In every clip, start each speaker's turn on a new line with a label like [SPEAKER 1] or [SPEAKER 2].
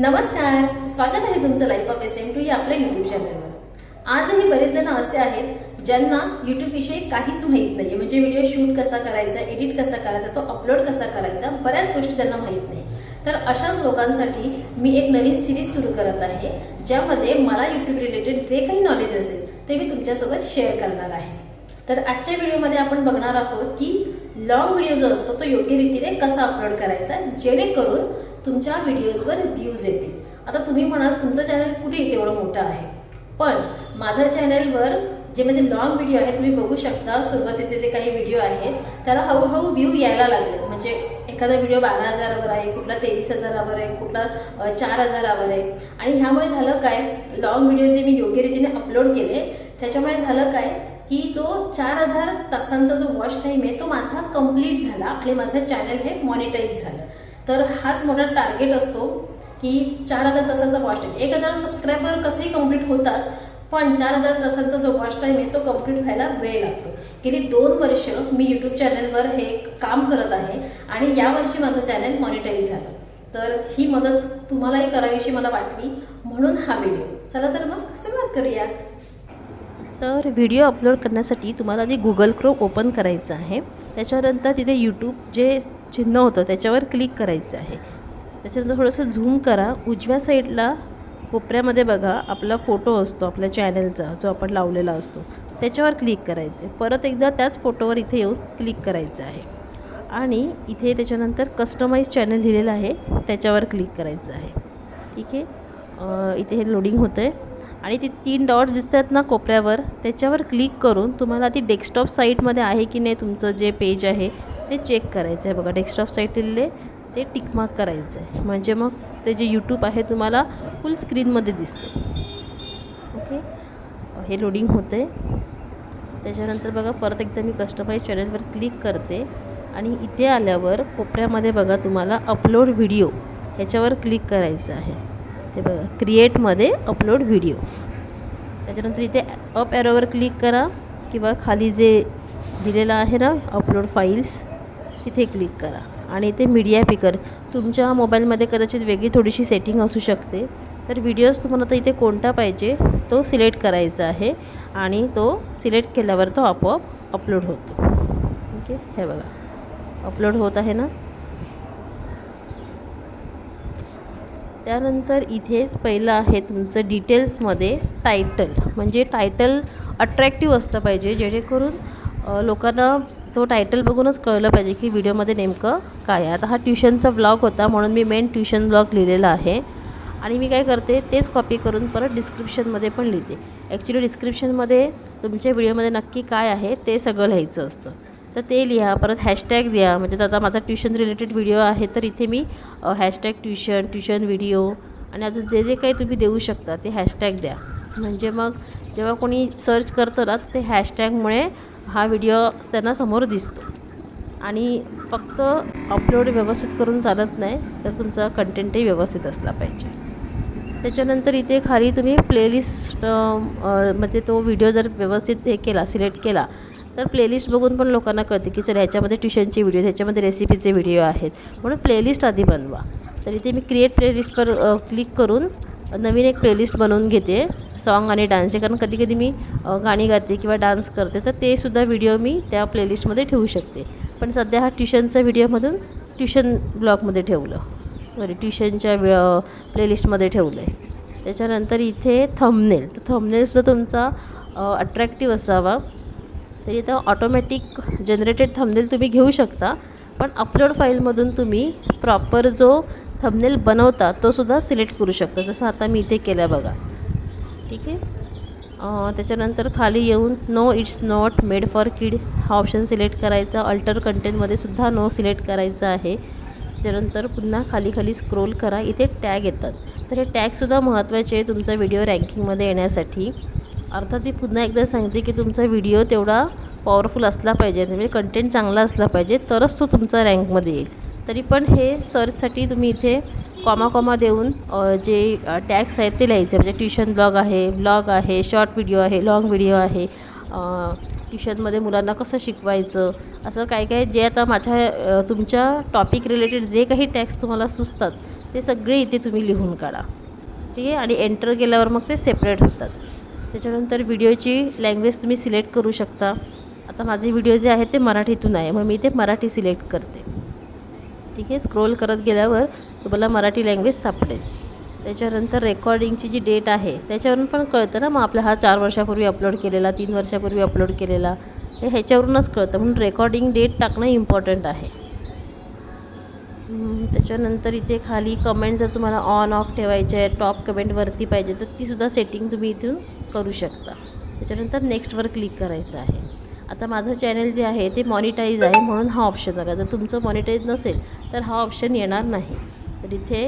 [SPEAKER 1] नमस्कार स्वागत आहे तुमचं life of S M two या आपल्या युट्यूब चॅनलवर आजही बरेच जण असे आहेत ज्यांना युट्यूब विषयी काहीच माहीत नाही म्हणजे व्हिडिओ शूट कसा करायचा एडिट कसा करायचा तो अपलोड कसा करायचा बऱ्याच गोष्टी त्यांना माहीत नाही. तर अशाच लोकांसाठी मी एक नवीन सिरीज सुरू करत आहे ज्यामध्ये मला युट्यूब रिलेटेड जे काही नॉलेज असेल ते मी तुमच्यासोबत शेअर करणार आहे. तर आजच्या व्हिडिओमध्ये आपण बघणार आहोत की लॉंग व्हिडिओ जो असतो तो योग्य रीतीने कसा अपलोड करायचा जेणेकरून तुमच्या व्हिडिओजवर व्ह्यूज येतील. आता तुम्ही म्हणाल तुमचं चॅनल कुठे तेवढं मोठं आहे? पण माझ्या चॅनलवर जे माझे लॉंग व्हिडिओ आहेत तुम्ही बघू शकता सुरुवातीचे जे काही व्हिडिओ आहेत त्याला हळूहळू व्ह्यू यायला लागलेत. म्हणजे एखादा व्हिडिओ बारा हजारावर आहे कुठला तेवीस हजारावर आहे कुठला चार हजारावर आहे. आणि ह्यामुळे झालं काय लॉंग व्हिडिओ जे मी योग्य रीतीने अपलोड केले त्याच्यामुळे झालं काय की जो चार हजार तासांचा जो वॉच टाईम आहे तो माझा कंप्लीट झाला आणि माझं चॅनल हे मॉनिटाईज झालं. तर हाच मोठा टार्गेट असतो की चार हजार तासाचा वॉच टाईम एक हजार सबस्क्रायबर कसेही कंप्लीट होतात पण चार हजार तासांचा जो वॉच टाईम आहे तो कंप्लीट व्हायला वेळ लागतो. गेली दोन वर्ष मी यूट्यूब चॅनलवर हे काम करत आहे आणि यावर्षी माझं चॅनल मॉनिटाईज झालं. तर ही मदत तुम्हालाही करावीशी मला वाटली. म्हणून हा व्हिडिओ चला तर मग सुरुवात करूया तर व्हिडिओ अपलोड करण्यासाठी तुम्हाला आधी गुगल क्रोम ओपन करायचं आहे. त्याच्यानंतर तिथे यूट्यूब जे चिन्ह होतं त्याच्यावर क्लिक करायचं आहे. त्याच्यानंतर थोडंसं झूम करा. उजव्या साईडला कोपऱ्यामध्ये बघा आपला फोटो असतो आपल्या चॅनलचा जो आपण लावलेला असतो. त्याच्यावर क्लिक करायचे. परत एकदा त्याच फोटोवर इथे येऊन क्लिक करायचं आहे. आणि इथे त्याच्यानंतर कस्टमाईज चॅनल लिहिलेलं आहे. त्याच्यावर क्लिक करायचं आहे. ठीक आहे? इथे हे लोडिंग होतं आहे आणि ती तीन डॉट्स दिसतात ना कोपऱ्यावर त्याच्यावर क्लिक करून तुम्हाला ती डेस्कटॉप साईटमध्ये आहे की नाही तुमचं जे पेज आहे ते चेक करायचं आहे. बघा डेस्कटॉप साईट ते टिकमार्क करायचं आहे. म्हणजे मग ते जे यूट्यूब आहे तुम्हाला फुल स्क्रीनमध्ये दिसतं. ओके? हे लोडिंग होतं आहे त्याच्यानंतर बघा परत एकदा मी कस्टमाइज चॅनलवर क्लिक करते. आणि इथे आल्यावर कोपऱ्यामध्ये बघा तुम्हाला अपलोड व्हिडिओ ह्याच्यावर क्लिक करायचं आहे. ते बघा क्रिएटमध्ये अपलोड व्हिडिओ त्याच्यानंतर इथे अप ॲरोवर क्लिक करा किंवा खाली जे दिलेलं आहे ना अपलोड फाईल्स तिथे क्लिक करा. आणि इथे मीडिया पिकर तुमच्या मोबाईलमध्ये कदाचित वेगळी थोडीशी सेटिंग असू शकते. तर व्हिडिओज तुम्हाला तर इथे कोणता पाहिजे तो सिलेक्ट करायचा आहे आणि तो सिलेक्ट केल्यावर तो आपोआप अपलोड होतो. ओके हे बघा. अपलोड होत आहे ना? त्यानंतर इथेच पहिलं आहे तुमचं डिटेल्समध्ये टायटल. म्हणजे टायटल अट्रॅक्टिव्ह असलं पाहिजे जेणेकरून लोकांना तो टायटल बघूनच कळलं पाहिजे की व्हिडिओमध्ये नेमकं काय आहे. आता हा ट्युशनचा ब्लॉग होता म्हणून मी मेन ट्युशन ब्लॉग लिहिलेला आहे. आणि मी काय करते तेच कॉपी करून परत डिस्क्रिप्शनमध्ये पण लिहिते. ॲक्च्युली डिस्क्रिप्शनमध्ये तुमच्या व्हिडिओमध्ये नक्की काय आहे ते सगळं लिहायचं असतं. तर ते लिहा परत हॅशटॅग द्या. म्हणजे आता माझा ट्युशन रिलेटेड व्हिडिओ आहे तर इथे मी हॅशटॅग ट्युशन ट्युशन व्हिडिओ आणि अजून जे जे काही तुम्ही देऊ शकता ते हॅशटॅग द्या. म्हणजे मग जेव्हा कोणी सर्च करतो ना ते हॅशटॅगमुळे हा व्हिडिओ त्यांना समोर दिसतो. आणि फक्त अपलोड व्यवस्थित करून चालत नाही तर तुमचा कंटेंटही व्यवस्थित असला पाहिजे. त्याच्यानंतर इथे खाली तुम्ही प्लेलिस्ट म्हणजे तो व्हिडिओ जर व्यवस्थित हे केला सिलेक्ट केला तर प्लेलिस्ट बघून पण लोकांना कळते की चल ह्याच्यामध्ये ट्युशनचे व्हिडिओ ह्याच्यामध्ये रेसिपीचे व्हिडिओ आहेत. म्हणून प्लेलिस्ट आधी बनवा. तर इथे मी क्रिएट प्लेलिस्टवर क्लिक करून नवीन एक प्लेलिस्ट बनवून घेते सॉन्ग आणि डान्सचे कारण कधी कधी मी गाणी गाते किंवा डान्स करते तर ते सुद्धा व्हिडिओ मी त्या प्लेलिस्टमध्ये ठेवू शकते. पण सध्या हा ट्युशनचा व्हिडिओमधून ट्युशन ब्लॉगमध्ये ठेवलं. सॉरी ट्युशनच्या प्लेलिस्टमध्ये ठेवलं आहे त्याच्यानंतर इथे थंबनेल तर थंबनेलसुद्धा तुमचा अट्रॅक्टिव्ह असावा. तर इथं ऑटोमॅटिक जनरेटेड थंबनेल तुम्ही घेऊ शकता. पण अपलोड फाईलमधून तुम्ही प्रॉपर जो थंबनेल बनवता तो सुद्धा सिलेक्ट करू शकता. जसं आता मी इथे केलं बघा. ठीक आहे? त्याच्यानंतर खाली येऊन no it's not made for kid हा ऑप्शन सिलेक्ट करायचा. अल्टर कंटेंटमध्ये सुद्धा नो सिलेक्ट करायचा आहे. त्याच्यानंतर पुन्हा खाली खाली स्क्रोल करा. इथे टॅग येतात. तर हे टॅगसुद्धा महत्त्वाचे आहे तुमचा व्हिडिओ रँकिंगमध्ये येण्यासाठी. अर्थात मी पुन्हा एकदा सांगते की तुमचा व्हिडिओ तेवढा पॉवरफुल असला पाहिजे म्हणजे कंटेंट चांगला असला पाहिजे तरच तो तुमचा रँकमध्ये येईल. तरी पण हे सर्चसाठी तुम्ही इथे कॉमा कॉमा देऊन जे टॅक्स आहेत ते लिहायचे. म्हणजे ट्युशन ब्लॉग आहे ब्लॉग आहे शॉर्ट व्हिडिओ आहे लाँग व्हिडिओ आहे ट्युशनमध्ये मुलांना कसं शिकवायचं असं काय काय जे आता माझ्या तुमच्या टॉपिक रिलेटेड जे काही टॅक्स तुम्हाला सुचतात ते सगळे इथे तुम्ही लिहून काढा. ठीक आहे? आणि एंटर केल्यावर मग ते सेपरेट होतात. त्याच्यानंतर व्हिडिओची लँग्वेज तुम्ही सिलेक्ट करू शकता. आता माझे व्हिडिओ जे आहेत ते मराठीतून आहे मग मी ते मराठी सिलेक्ट करते. ठीक आहे? स्क्रोल करत गेल्यावर तुम्हाला मराठी लँग्वेज सापडेल. त्याच्यानंतर रेकॉर्डिंगची जी डेट आहे त्याच्यावरून पण कळतं ना मग आपला हा चार वर्षापूर्वी अपलोड केलेला तीन वर्षापूर्वी अपलोड केलेला. हे ह्याच्यावरूनच कळतं. म्हणून रेकॉर्डिंग डेट टाकणं इम्पॉर्टंट आहे. त्याच्यानंतर इथे खाली कमेंट जर तुम्हाला ऑन ऑफ ठेवायचे आहे टॉप कमेंटवरती पाहिजे तर तीसुद्धा सेटिंग तुम्ही इथून करू शकता. त्याच्यानंतर नेक्स्टवर क्लिक करायचं आहे. आता माझं चॅनल जे आहे ते मॉनिटाईज आहे म्हणून हा ऑप्शन आला. जर तुमचं मॉनिटाईज नसेल तर हा ऑप्शन येणार नाही. तर इथे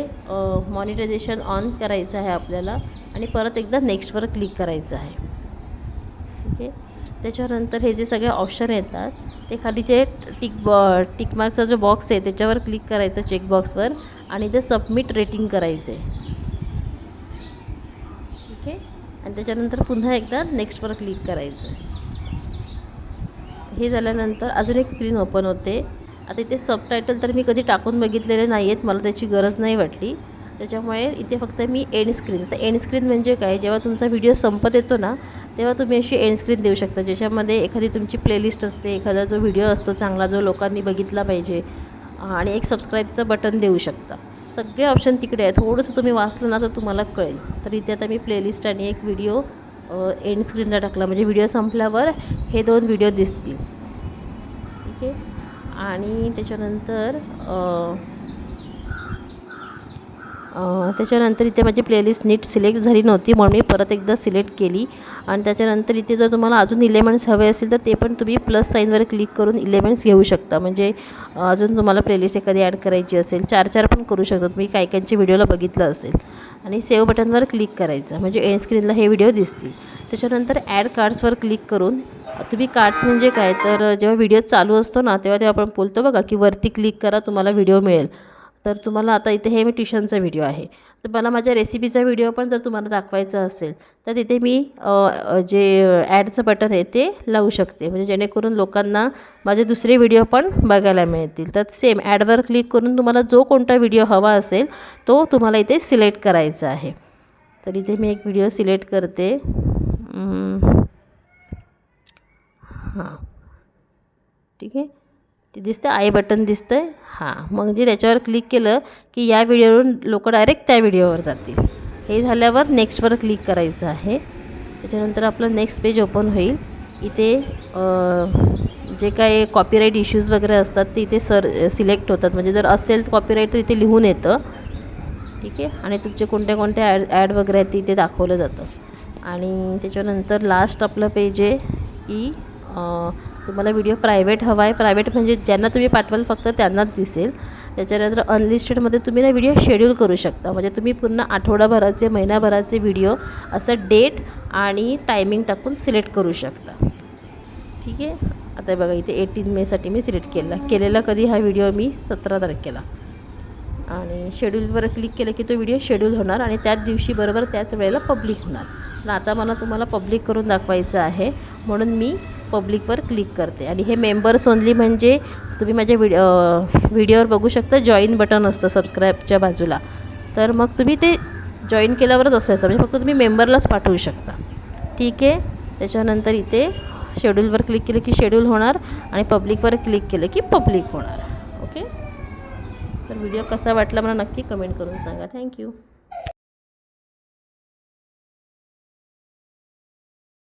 [SPEAKER 1] मॉनिटायझेशन ऑन करायचं आहे आपल्याला आणि परत एकदा नेक्स्टवर क्लिक करायचं आहे. ओके त्याच्यानंतर हे जे सगळे ऑप्शन येतात ते खाली जे टिक बॉ टिकमार्कचा जो बॉक्स आहे त्याच्यावर क्लिक करायचं चेकबॉक्सवर आणि ते सबमिट रेटिंग करायचे. ठीक आहे आणि त्याच्यानंतर पुन्हा एकदा नेक्स्टवर क्लिक करायचं. हे झाल्यानंतर अजून एक स्क्रीन ओपन होते. आता इथे सबटायटल तर मी कधी टाकून बघितलेले नाही आहेत मला त्याची गरज नाही वाटली. त्याच्यामुळे इथे फक्त मी एंड स्क्रीन तर एंड स्क्रीन म्हणजे काय? जेव्हा तुमचा व्हिडिओ संपत येतो ना तेव्हा तुम्ही अशी एंड स्क्रीन देऊ शकता ज्याच्यामध्ये एखादी तुमची प्लेलिस्ट असते एखादा जो व्हिडिओ असतो चांगला जो लोकांनी बघितला पाहिजे आणि एक सबस्क्राईबचं बटन देऊ शकता. सगळे ऑप्शन तिकडे आहे थोडंसं तुम्ही वाचलं ना तर तुम्हाला कळेल. तर इथे आता मी प्लेलिस्ट आणि एक व्हिडिओ एंड स्क्रीनला टाकला. म्हणजे व्हिडिओ संपल्यावर हे दोन व्हिडिओ दिसतील. ठीक आहे? आणि त्याच्यानंतर त्याच्यानंतर इथे माझी प्लेलिस्ट नीट सिलेक्ट झाली नव्हती म्हणून मी परत एकदा सिलेक्ट केली. आणि त्याच्यानंतर इथे जर तुम्हाला अजून इलेमेंट्स हवे असेल तर ते पण तुम्ही प्लस साईनवर क्लिक करून इलेमेंट्स घेऊ शकता. म्हणजे अजून तुम्हाला प्लेलिस्ट एखादी ॲड करायची असेल चार चार पण करू शकता. तुम्ही काही काहींच्या व्हिडिओला बघितलं असेल. आणि सेव्ह बटनवर क्लिक करायचं. म्हणजे एंड स्क्रीनला हे व्हिडिओ दिसतील. त्याच्यानंतर ॲड कार्ड्सवर क्लिक करून तुम्ही कार्ड्स म्हणजे काय? तर जेव्हा व्हिडिओ चालू असतो ना तेव्हा तेव्हा आपण बोलतो बघा की वरती क्लिक करा तुम्हाला व्हिडिओ मिळेल. तर तुम्हाला आता इथे हे मी ट्युशनचा व्हिडिओ आहे. तर मला माझ्या रेसिपीचा व्हिडिओ पण जर तुम्हाला दाखवायचा असेल तर तिथे मी जे ॲडचं बटन आहे ते लावू शकते. म्हणजे जेणेकरून लोकांना माझे दुसरे व्हिडिओ पण बघायला मिळतील. तर सेम ॲडवर क्लिक करून तुम्हाला जो कोणता व्हिडिओ हवा असेल तो तुम्हाला इथे सिलेक्ट करायचा आहे. तर इथे मी एक व्हिडिओ सिलेक्ट करते. हां. ठीक आहे? ते दिसतं आय बटन दिसतं आहे हां मग जे त्याच्यावर क्लिक केलं की या व्हिडिओवरून लोक डायरेक्ट त्या व्हिडिओवर जातील. हे झाल्यावर नेक्स्टवर क्लिक करायचं आहे. त्याच्यानंतर आपलं नेक्स्ट पेज ओपन होईल. इथे जे काय कॉपीराईट इश्यूज वगैरे असतात ते इथे सर सिलेक्ट होतात. म्हणजे जर असेल कॉपीराईट तर इथे लिहून येतं. ठीक आहे? आणि तुमचे कोणत्या कोणत्या ॲड ॲड वगैरे आहेत ते इथे दाखवलं जातं. आणि त्याच्यानंतर लास्ट आपलं पेज आहे की तुम्हाला व्हिडिओ प्रायव्हेट हवा आहे प्रायव्हेट म्हणजे ज्यांना तुम्ही पाठवाल फक्त त्यांनाच दिसेल. त्याच्यानंतर अनलिस्टेडमध्ये तुम्ही ना व्हिडिओ शेड्यूल करू शकता. म्हणजे तुम्ही पूर्ण आठवडाभराचे महिन्याभराचे व्हिडिओ असं डेट आणि टायमिंग टाकून सिलेक्ट करू शकता. ठीक आहे? आता बघा इथे एटीन मेसाठी मी सिलेक्ट केला. केलेला कधी हा व्हिडिओ मी सतरा तारखेला. आणि शेड्यूलवर क्लिक केलं की तो व्हिडिओ शेड्यूल होणार आणि त्याच दिवशी बरोबर त्याच वेळेला पब्लिक होणार. पण आता मला तुम्हाला पब्लिक करून दाखवायचं आहे. म्हणून मी पब्लिकवर क्लिक करते. आणि हे मेंबर्स ओनली म्हणजे तुम्ही माझ्या व्हिडिओ व्हिडिओवर बघू शकता. जॉईन बटन असतं सबस्क्राईबच्या बाजूला. तर मग तुम्ही ते जॉईन केल्यावरच असं असतं. म्हणजे फक्त तुम्ही मेंबरलाच पाठवू शकता. ठीक आहे? त्याच्यानंतर इथे शेड्यूलवर क्लिक केलं की शेड्यूल होणार आणि पब्लिकवर क्लिक केलं की पब्लिक होणार. व्हिडिओ कसा वाटला मला नक्की कमेंट करून सांगा. थँक्यू.